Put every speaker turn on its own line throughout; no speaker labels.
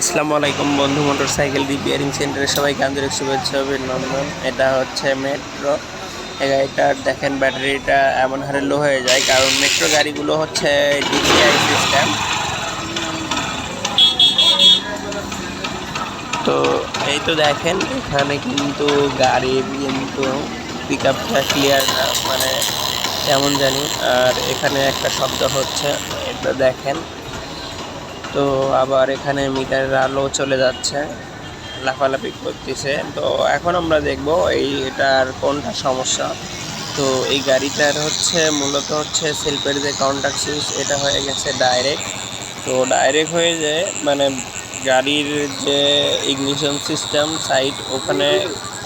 আসসালামু আলাইকুম বন্ধু মোটর সাইকেল রিপেয়ারিং সেন্টারে সবাইকে আন্তরিক শুভেচ্ছা, অভিনন্দন। এটা হচ্ছে মেট্রো গাড়িটার দেখেন ব্যাটারিটা এমন হারে লো হয়ে যায়, কারণ মেট্রো গাড়িগুলো হচ্ছে ডিপিআই সিস্টেম তো এই তো দেখেন, এখানে কিন্তু গাড়ির কিন্তু পিক আপটা ক্লিয়ার না মানে কেমন জানি। আর এখানে একটা শব্দ হচ্ছে, এটা দেখেন। তো আবার এখানে মিটারের আলো চলে যাচ্ছে, লাফালাফি করতেছে। তো এখন আমরা দেখব এই এটার কোনটা সমস্যা। তো এই গাড়িটার হচ্ছে মূলত হচ্ছে সেলফের যে কন্ট্যাক্ট সুইচ এটা হয়ে গেছে ডাইরেক্ট তো ডাইরেক্ট হয়ে যায় মানে গাড়ির যে ইগনিশন সিস্টেম সাইড ওখানে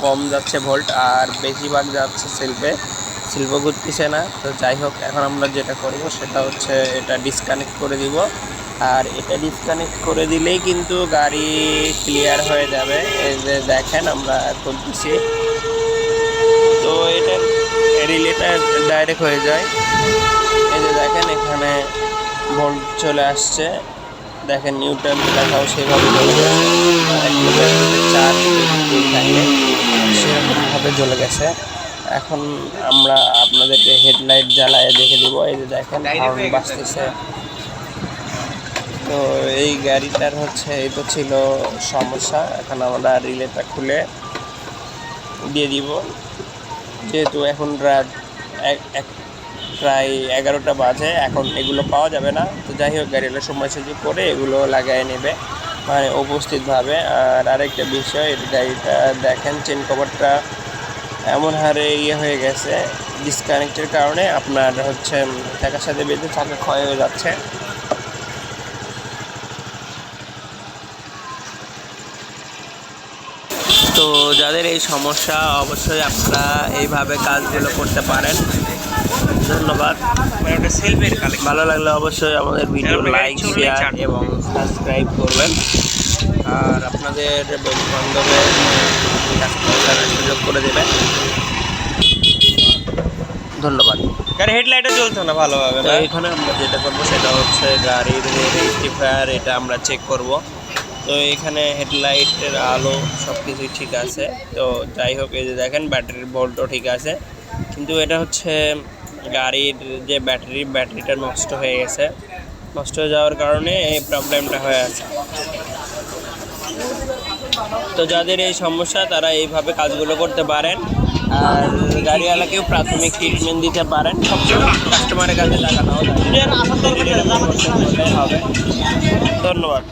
কম যাচ্ছে ভোল্ট আর বেশিরভাগ যাচ্ছে সেলফে। শিল্প ঘুরতেছে না, তো যাই হোক, এখন আমরা যেটা করব সেটা হচ্ছে এটা ডিসকানেক্ট করে দিব। আর এটা ডিসকানেক্ট করে দিলেই কিন্তু গাড়ি ক্লিয়ার হয়ে যাবে। এই যে দেখেন আমরা করতেছি তো এটা রিলেটা ডাইরেক্ট হয়ে যায়। এই যে দেখেন এখানে ভোল্ট চলে আসছে। দেখেন নিউটন লেখাও সেভাবে চলে সেরকমভাবে চলে গেছে। এখন আমরা আপনাদেরকে হেডলাইট জ্বালায় দেখে দিব। এই যে দেখেন হর্ন বাজতেছে। তো এই গাড়িটার হচ্ছে, এই তো ছিল সমস্যা। এখন আমরা রিলেটা খুলে দিয়ে দিব। যেহেতু এখন রাত এক প্রায় এগারোটা বাজে, এখন এগুলো পাওয়া যাবে না। তো যাই হোক, গাড়িগুলো সময় সুযোগ করে এগুলো লাগাই নেবে মানে উপস্থিতভাবে। আর আরেকটা বিষয়, গাড়িটা দেখেন চেন কভারটা এমন হারে ইয়ে হয়ে গেছে ডিসকানেক্টের কারণে আপনার হচ্ছে চাকার সাথে বেঁধে চাকা ক্ষয় হয়ে যাচ্ছে। তো যাদের এই সমস্যা অবশ্যই আপনারা এইভাবে কাজগুলো করতে পারেন। ধন্যবাদ।
মানে
ভালো লাগলে অবশ্যই আমাদের ভিডিও লাইক শেয়ার এবং সাবস্ক্রাইব করবেন। আর আপনাদের বন্ধু বান্ধবের সুযোগ করে দেবেন ধন্যবাদ।
গাড়ি হেডলাইটও চলতো না ভালোভাবে
তো এখানে আমরা যেটা করব সেটা হচ্ছে গাড়ির রেক্টিফায়ার এটা আমরা চেক করব। তো এখানে হেডলাইটের আলো সব কিছুই ঠিক আছে। তো যাই হোক এই যে দেখেন ব্যাটারির ভোল্টও ঠিক আছে। কিন্তু এটা হচ্ছে গাড়ির যে ব্যাটারি ব্যাটারিটা নষ্ট হয়ে গেছে। নষ্ট হয়ে যাওয়ার কারণে এই প্রবলেমটা হয়ে আছে। তো যাদের এই সমস্যা, তারা এইভাবে কাজগুলো করতে পারেন। আর গাড়িওয়ালাকেও প্রাথমিক ট্রিটমেন্ট দিতে পারেন। সবসময় কাস্টমারের কাছে লাগানো হবে ধন্যবাদ।